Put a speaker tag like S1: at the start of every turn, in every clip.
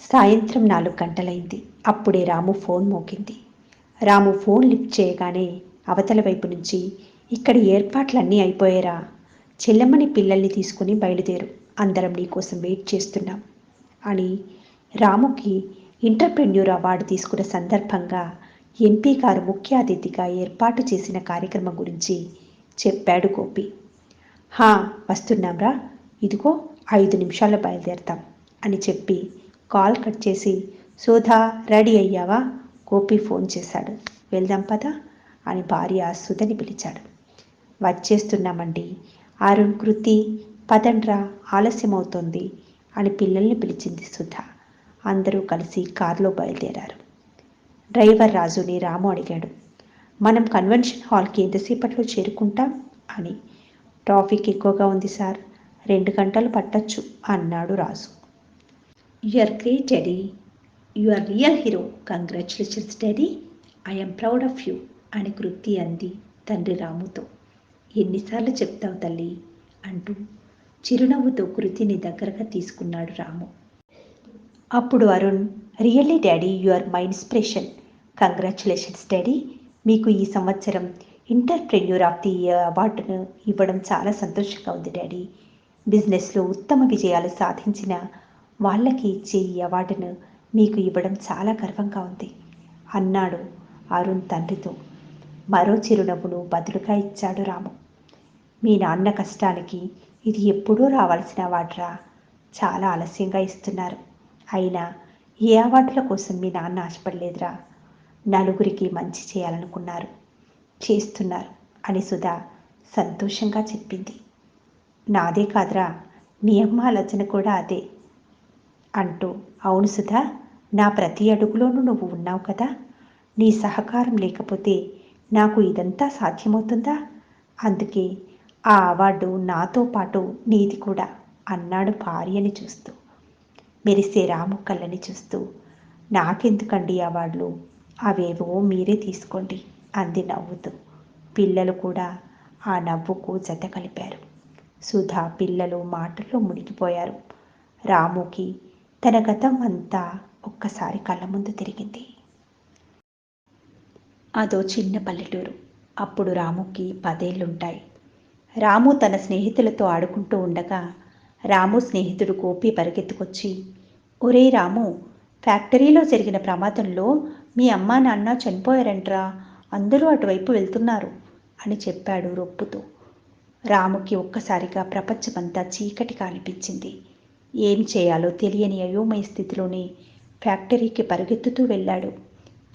S1: సాయంత్రం నాలుగు గంటలైంది. అప్పుడే రాము ఫోన్ మోగింది. రాము ఫోన్ లిఫ్ట్ చేయగానే అవతల వైపు నుంచి ఇక్కడ ఏర్పాట్లన్నీ అయిపోయారా? చెల్లెమ్మని పిల్లల్ని తీసుకుని బయలుదేరు. అందరం నీకోసం వెయిట్ చేస్తున్నాం అని రాముకి ఇంటర్ప్రెన్యూర్ అవార్డు తీసుకున్న సందర్భంగా ఎంపీ గారు ముఖ్య అతిథిగా ఏర్పాటు చేసిన కార్యక్రమం గురించి చెప్పాడు గోపి. హా వస్తున్నాంరా. ఇదిగో ఐదు నిమిషాల్లో బయలుదేరతాం అని చెప్పి కాల్ కట్ చేసి సుధా రెడీ అయ్యావా? గోపి ఫోన్ చేశాడు. వెళ్దాం పదా అని భార్య సుధని పిలిచాడు. వచ్చేస్తున్నామండి. అరుణ్ కృతి పదండ్రా ఆలస్యమవుతోంది అని పిల్లల్ని పిలిచింది సుధ. అందరూ కలిసి కారులో బయలుదేరారు. డ్రైవర్ రాజుని రాము అడిగాడు. మనం కన్వెన్షన్ హాల్కి ఎంతసేపట్లో చేరుకుంటాం? అని. ట్రాఫిక్ ఎక్కువగా ఉంది సార్. రెండు గంటలు పట్టచ్చు అన్నాడు Raju. Your great daddy you are real hero congratulations daddy I'm proud of you అని కృతి అంది తండ్రి రాముతో. ఎన్నిసార్లు చెప్తావు తల్లి? అంటూ చిరునవ్వుతో కృతిని దగ్గరగా తీసుకున్నాడు రాము. అప్పుడు Arun really daddy you are my inspiration congratulations daddy మీకు ఈ సంవత్సరం ఇంటర్ప్రెన్యూర్ ఆఫ్ ది ఇయర్ అవార్డును ఇవ్వడం చాలా సంతోషంగా ఉంది డాడీ బిజినెస్లో ఉత్తమ విజయాలు సాధించిన వాళ్ళకి ఇచ్చే ఈ అవార్డును మీకు ఇవ్వడం చాలా గర్వంగా ఉంది. అన్నాడు అరుణ్ తండ్రితో. మరో చిరునవ్వును బదులుగా ఇచ్చాడు రాము. మీ నాన్న కష్టానికి ఇది ఎప్పుడూ రావాల్సిన అవార్డురా? చాలా ఆలస్యంగా ఇస్తున్నారు. అయినా ఏ అవార్డుల కోసం మీ నాన్న ఆశపడలేదురా? నలుగురికి మంచి చేయాలనుకున్నారు. చేస్తున్నారు అని సుధా సంతోషంగా చెప్పింది. నాదే కాదురా మీ అమ్మ ఆలోచన కూడా అదే. అంటూ అవును సుధా నా ప్రతి అడుగులోనూ నువ్వు ఉన్నావు కదా. నీ సహకారం లేకపోతే నాకు ఇదంతా సాధ్యమవుతుందా? అందుకే ఆ అవార్డు నాతో పాటు నీది కూడా అన్నాడు భార్యని చూస్తూ. మెరిసే రాము కళ్ళని చూస్తూ నాకెందుకండి అవార్డులు? అవేవో మీరే తీసుకోండి అంది నవ్వుతూ. పిల్లలు కూడా ఆ నవ్వుకు జత కలిపారు. సుధా పిల్లలు మాటల్లో మునిగిపోయారు. రాముకి తన గతం అంతా ఒక్కసారి కళ్ళ ముందు తిరిగింది. అదో చిన్న పల్లెటూరు. అప్పుడు రాముకి పదేళ్ళుంటాయి రాము తన స్నేహితులతో ఆడుకుంటూ ఉండగా రాము స్నేహితుడు గోపి పరిగెత్తుకొచ్చి ఒరే రాము ఫ్యాక్టరీలో జరిగిన ప్రమాదంలో మీ అమ్మా నాన్న చనిపోయారంట్రా. అందరూ అటువైపు వెళ్తున్నారు అని చెప్పాడు రొప్పుతో. రాముకి ఒక్కసారిగా ప్రపంచమంతా చీకటిగా అనిపించింది ఏం చేయాలో తెలియని అయోమయ స్థితిలోనే ఫ్యాక్టరీకి పరుగెత్తుతూ వెళ్ళాడు.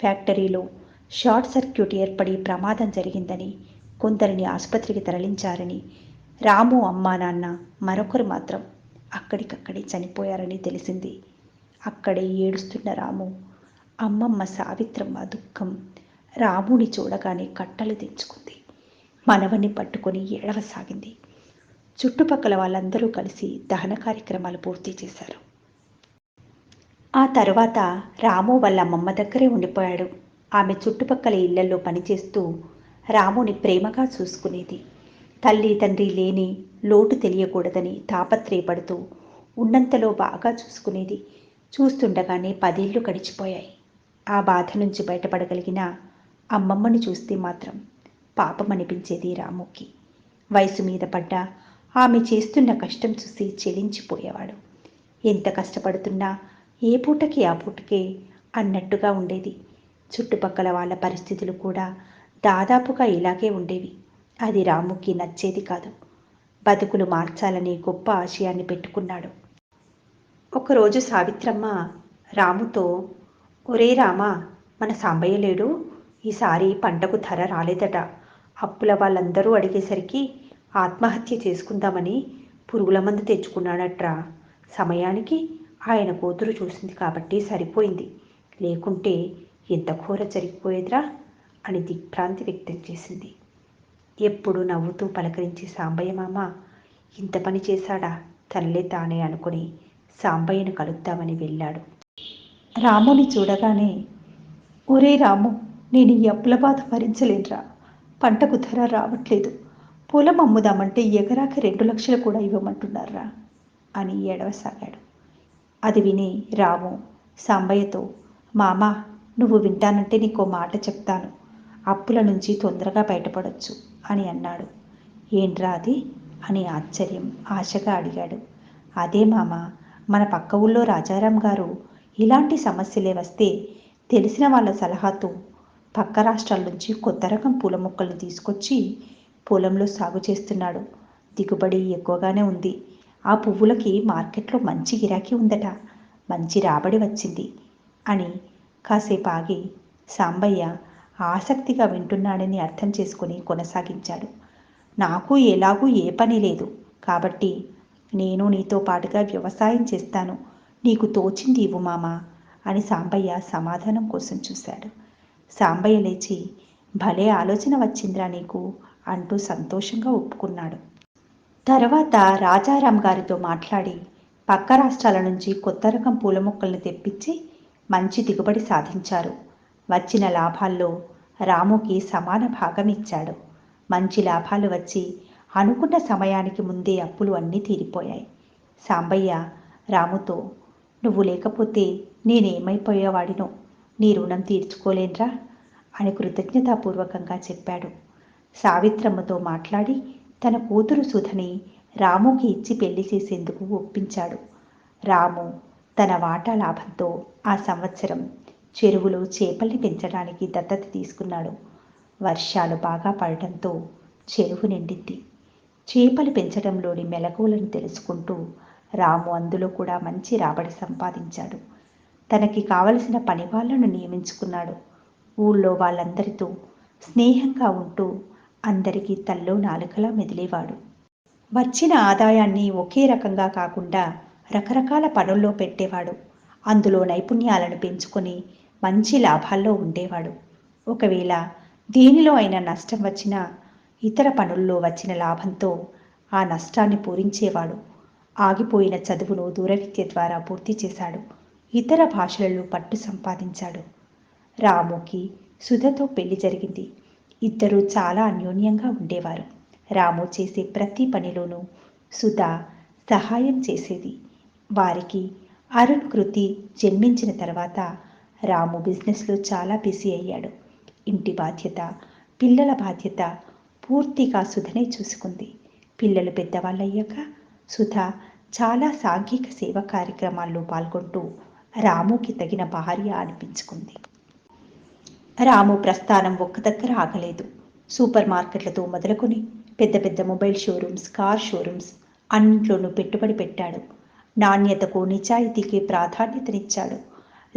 S1: ఫ్యాక్టరీలో షార్ట్ సర్క్యూట్ ఏర్పడి ప్రమాదం జరిగిందని కొందరిని ఆసుపత్రికి తరలించారని రాము అమ్మా నాన్న మరొకరు మాత్రం అక్కడికక్కడే చనిపోయారని తెలిసింది. అక్కడే ఏడుస్తున్న రాము అమ్మమ్మ సావిత్రమ్మ దుఃఖం రాముని చూడగానే కట్టలు తెంచుకుంది. మనవన్ని పట్టుకొని ఏడవసాగింది. చుట్టుపక్కల వాళ్ళందరూ కలిసి దహన కార్యక్రమాలు పూర్తి చేశారు. ఆ తర్వాత రాము వాళ్ళ అమ్మమ్మ దగ్గరే ఉండిపోయాడు. ఆమె చుట్టుపక్కల ఇళ్ళలో పనిచేస్తూ రాముని ప్రేమగా చూసుకునేది. తల్లి తండ్రి లేని లోటు తెలియకూడదని తాపత్రయపడుతూ ఉన్నంతలో బాగా చూసుకునేది. చూస్తుండగానే పదేళ్ళు గడిచిపోయాయి. ఆ బాధ నుంచి బయటపడగలిగిన అమ్మమ్మని చూస్తే మాత్రం పాపం అనిపించేది రాముకి. వయసు మీద పడ్డ ఆమె చేస్తున్న కష్టం చూసి చెలించిపోయేవాడు. ఎంత కష్టపడుతున్నా ఏ పూటకి ఆ పూటకే అన్నట్టుగా ఉండేది. చుట్టుపక్కల వాళ్ళ పరిస్థితులు కూడా దాదాపుగా ఇలాగే ఉండేవి. అది రాముకి నచ్చేది కాదు. బతుకులు మార్చాలని గొప్ప ఆశయాన్ని పెట్టుకున్నాడు. ఒకరోజు సావిత్రమ్మ రాముతో ఒరే రామా మన సాంబయ్య లేడు? ఈసారి పంటకు ధర రాలేదట. అప్పుల వాళ్ళందరూ అడిగేసరికి ఆత్మహత్య చేసుకుందామని పురుగుల మందు తెచ్చుకున్నాడట్రా. సమయానికి ఆయన కూతురు చూసింది కాబట్టి సరిపోయింది. లేకుంటే ఎంత ఘోర జరిగిపోయేదిరా అని దిగ్భ్రాంతి వ్యక్తం చేసింది. ఎప్పుడు నవ్వుతూ పలకరించి సాంబయ్య మామ ఇంత పని చేశాడా? తనలే తానే అనుకుని సాంబయ్యను కలుద్దామని వెళ్ళాడు. రాముని చూడగానే ఒరే రాము నేను ఈ అప్పుల బాధ భరించలేనురా. పంటకు ధర రావట్లేదు. పొలం అమ్ముదామంటే ఎకరాకి రెండు లక్షలు కూడా ఇవ్వమంటున్నారా? అని ఏడవసాగాడు. అది విని రాము సాంబయ్యతో మామ నువ్వు వింటానంటే నీకో మాట చెప్తాను. అప్పుల నుంచి తొందరగా బయటపడొచ్చు అని అన్నాడు. ఏంట్రా అది? అని ఆశ్చర్యం ఆశగా అడిగాడు. అదే మామ మన పక్క ఊళ్ళో రాజారాం గారు ఇలాంటి సమస్యలే వస్తే తెలిసిన వాళ్ళ సలహాతో పక్క రాష్ట్రాల నుంచి కొత్త రకం పూల మొక్కలను తీసుకొచ్చి పొలంలో సాగు చేస్తున్నాడు. దిగుబడి ఎక్కువగానే ఉంది. ఆ పువ్వులకి మార్కెట్లో మంచి గిరాకీ ఉందట. మంచి రాబడి వచ్చింది అని కాసేపు ఆగి సాంబయ్య ఆసక్తిగా వింటున్నాడని అర్థం చేసుకుని కొనసాగించాడు. నాకు ఎలాగూ ఏ పని లేదు. కాబట్టి నేను నీతో పాటుగా వ్యవసాయం చేస్తాను. నీకు తోచింది ఇవ్వు మామ అని సాంబయ్య సమాధానం కోసం చూశాడు. సాంబయ్య లేచి భలే ఆలోచన వచ్చిందిరా నీకు. అంటూ సంతోషంగా ఒప్పుకున్నాడు. తర్వాత రాజారాం గారితో మాట్లాడి పక్క రాష్ట్రాల నుంచి కొత్త రకం పూల మొక్కల్ని తెప్పించి మంచి దిగుబడి సాధించారు. వచ్చిన లాభాల్లో రాముకి సమాన భాగం ఇచ్చాడు. మంచి లాభాలు వచ్చి అనుకున్న సమయానికి ముందే అప్పులు అన్నీ తీరిపోయాయి. సాంబయ్య రాముతో నువ్వు లేకపోతే నేనేమైపోయేవాడినో? నీ రుణం తీర్చుకోలేన్రా? అని కృతజ్ఞతాపూర్వకంగా చెప్పాడు. సావిత్రమ్మతో మాట్లాడి తన కూతురు సుధని రాముకి ఇచ్చి పెళ్ళి చేసేందుకు ఒప్పించాడు. రాము తన వాటా లాభంతో ఆ సంవత్సరం చెరువులో చేపల్ని పెంచడానికి దత్తత తీసుకున్నాడు. వర్షాలు బాగా పడటంతో చెరువు నిండింది. చేపలు పెంచడంలోని మెలకువలను తెలుసుకుంటూ రాము అందులో కూడా మంచి రాబడి సంపాదించాడు. తనకి కావలసిన పని వాళ్ళను నియమించుకున్నాడు. ఊళ్ళో వాళ్ళందరితో స్నేహంగా ఉంటూ అందరికీ తల్లో నాలుకలా మెదిలేవాడు. వచ్చిన ఆదాయాన్ని ఒకే రకంగా కాకుండా రకరకాల పనుల్లో పెట్టేవాడు. అందులో నైపుణ్యాలను పెంచుకొని మంచి లాభాల్లో ఉండేవాడు. ఒకవేళ దేనిలో అయినా నష్టం వచ్చినా ఇతర పనుల్లో వచ్చిన లాభంతో ఆ నష్టాన్ని పూరించేవాడు. ఆగిపోయిన చదువును దూరవిద్య ద్వారా పూర్తి చేశాడు. ఇతర భాషలలో పట్టు సంపాదించాడు. రాముకి సుధతో పెళ్ళి జరిగింది. ఇద్దరూ చాలా అన్యోన్యంగా ఉండేవారు. రాము చేసే ప్రతి పనిలోనూ సుధ సహాయం చేసేది. వారికి అరుణ్ కృతి జన్మించిన తర్వాత రాము బిజినెస్లో చాలా బిజీ అయ్యాడు. ఇంటి బాధ్యత పిల్లల బాధ్యత పూర్తిగా సుధనే చూసుకుంది. పిల్లలు పెద్దవాళ్ళయ్యాక సుధ చాలా సాంఘిక సేవ కార్యక్రమాల్లో పాల్గొంటూ రాముకి తగిన భార్య అనిపించుకుంది. రాము ప్రస్థానం ఒక్క దగ్గర ఆగలేదు. సూపర్ మార్కెట్లతో మొదలుకొని పెద్ద పెద్ద మొబైల్ షోరూమ్స్ కార్ షోరూమ్స్ అన్నింట్లోనూ పెట్టుబడి పెట్టాడు. నాణ్యతకు నిజాయితీకి ప్రాధాన్యతనిచ్చాడు.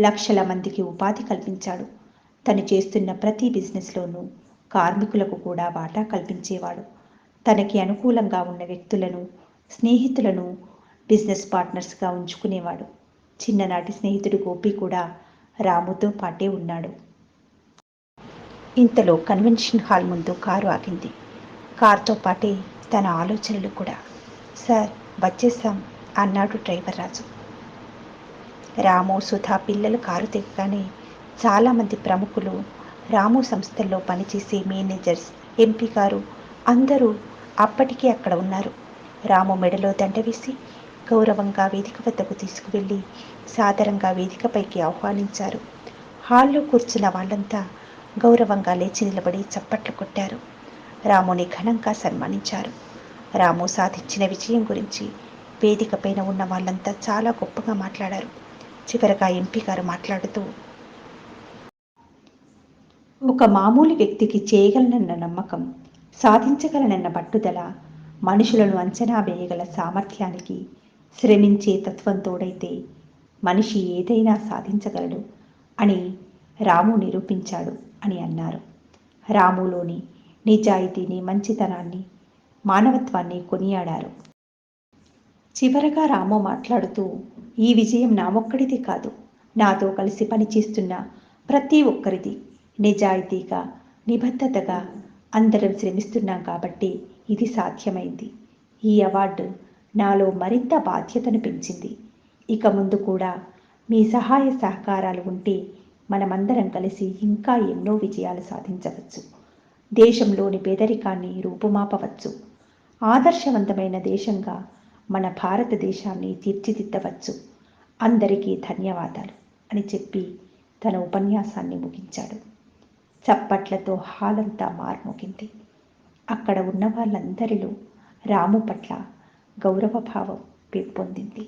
S1: లక్షల మందికి ఉపాధి కల్పించాడు. తను చేస్తున్న ప్రతి బిజినెస్లోనూ కార్మికులకు కూడా వాటా కల్పించేవాడు. తనకి అనుకూలంగా ఉన్న వ్యక్తులను స్నేహితులను బిజినెస్ పార్ట్నర్స్గా ఉంచుకునేవాడు. చిన్ననాటి స్నేహితుడు గోపి కూడా రాముతో పాటే ఉన్నాడు. ఇంతలో కన్వెన్షన్ హాల్ ముందు కారు ఆగింది. కారుతో పాటే తన ఆలోచనలు కూడా. సార్ వచ్చేసాం అన్నాడు డ్రైవర్ రాజు. రాము సుధా పిల్లలు కారు దిగగానే చాలామంది ప్రముఖులు రాము సంస్థల్లో పనిచేసే మేనేజర్స్ ఎంపీ గారు అందరూ అప్పటికే అక్కడ ఉన్నారు. రాము మెడలో దండ వేసి గౌరవంగా వేదిక వద్దకు తీసుకువెళ్ళి సాదరంగా వేదికపైకి ఆహ్వానించారు. హాల్లో కూర్చున్న వాళ్ళంతా గౌరవంగా లేచి నిలబడి చప్పట్లు కొట్టారు. రాముని ఘనంగా సన్మానించారు. రాము సాధించిన విజయం గురించి వేదికపైన ఉన్న వాళ్ళంతా చాలా గొప్పగా మాట్లాడారు. చివరగా ఎంపీ గారు మాట్లాడుతూ ఒక మామూలు వ్యక్తికి చేయగలనన్న నమ్మకం సాధించగలనన్న పట్టుదల మనుషులను అంచనా వేయగల సామర్థ్యానికి శ్రమించే తత్వం తోడైతే మనిషి ఏదైనా సాధించగలడు అని రాము నిరూపించాడు. అని అన్నారు. రాములోని నిజాయితీని మంచితనాన్ని మానవత్వాన్ని కొనియాడారు. చివరగా రాము మాట్లాడుతూ ఈ విజయం నా ఒక్కడిది కాదు. నాతో కలిసి పనిచేస్తున్న ప్రతి ఒక్కరిది నిజాయితీగా నిబద్ధతగా అందరం శ్రమిస్తున్నాం కాబట్టి ఇది సాధ్యమైంది. ఈ అవార్డు నాలో మరింత బాధ్యతను పెంచింది. ఇక ముందు కూడా మీ సహాయ సహకారాలు ఉంటే మనమందరం కలిసి ఇంకా ఎన్నో విజయాలు సాధించవచ్చు. దేశంలోని పేదరికాన్ని రూపుమాపవచ్చు. ఆదర్శవంతమైన దేశంగా మన భారతదేశాన్ని తీర్చిదిద్దవచ్చు. అందరికీ ధన్యవాదాలు అని చెప్పి తన ఉపన్యాసాన్ని ముగించాడు. చప్పట్లతో హాలంతా మార్మోగింది. అక్కడ ఉన్న వాళ్ళందరిలో రాము పట్ల గౌరవభావం పెంపొందింది.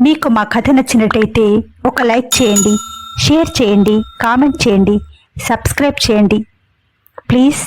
S2: మీకు మా కథ నచ్చినట్టయితే ఒక లైక్ చేయండి. షేర్ చేయండి కామెంట్ చేయండి సబ్స్క్రైబ్ చేయండి. ప్లీజ్.